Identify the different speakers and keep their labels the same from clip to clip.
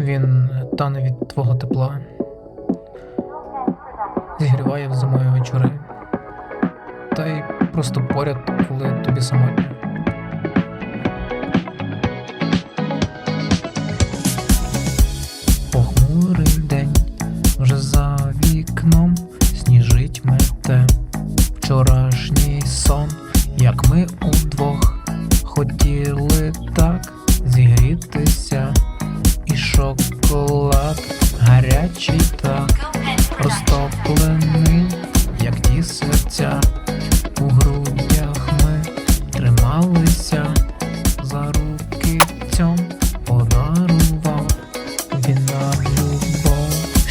Speaker 1: Він тане від твого тепла, зігріває в зимові вечори, та й просто поряд, коли тобі самотньо. Похмурий день вже за вікном сніжить мете. Вчорашній сон, як ми удвох хотіли так зігрітися,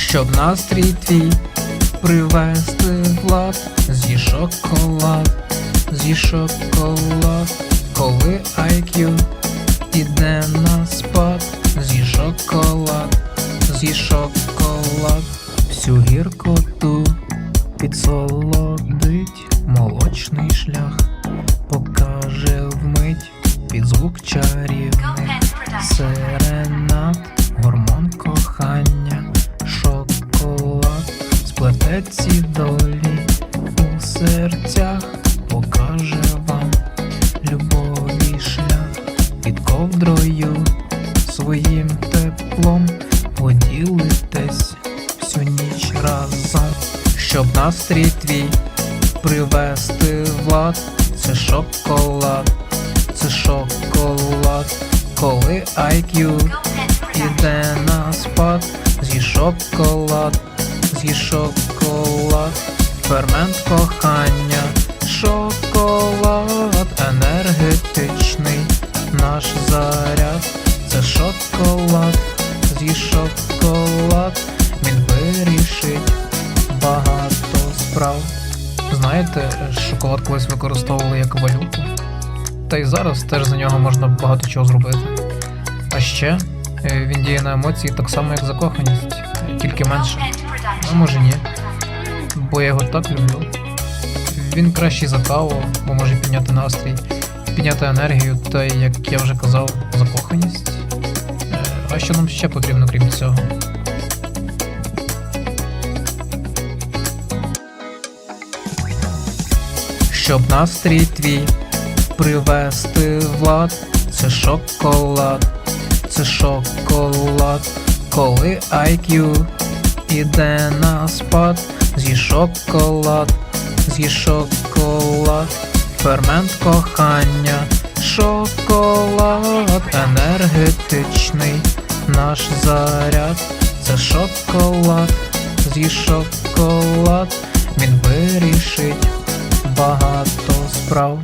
Speaker 1: щоб настрій твій привести в лад, з'ї шоколад, з'ї шоколад, коли IQ іде на спад, з'ї шоколад, з'ї шоколад, всю гіркоту підсолодить. Молочний шлях, покаже вмить. Під звук чарівних серенад, гормон кохання, сплете ці долі у серцях, покаже вам любові шлях. Під ковдрою своїм теплом поділитесь всю ніч разом, щоб настрій твій привести в лад, це шоколад, це шоколад, коли IQ іде на спад, з'ї шоколад, з'ї шоколад, фермент кохання, шоколад, енергетичний наш заряд, це шоколад, з'ї шоколад, він вирішить багато справ. Знаєте, шоколад колись використовували як валюту. Та й зараз теж за нього можна багато чого зробити. А ще е, він діє на емоції так само, як закоханість, тільки менше. А може ні. Бо я його так люблю. Він кращий за каву, бо може підняти настрій, підняти енергію, та як я вже казав, закоханість. Е, А що нам ще потрібно, крім цього? Щоб настрій твій привести в лад, це шоколад, це шоколад, коли IQ іде на спад, з'ї шоколад, з'ї шоколад, фермент кохання, шоколад, енергетичний наш заряд, це шоколад, з'ї шоколад, він вирішить багато справ.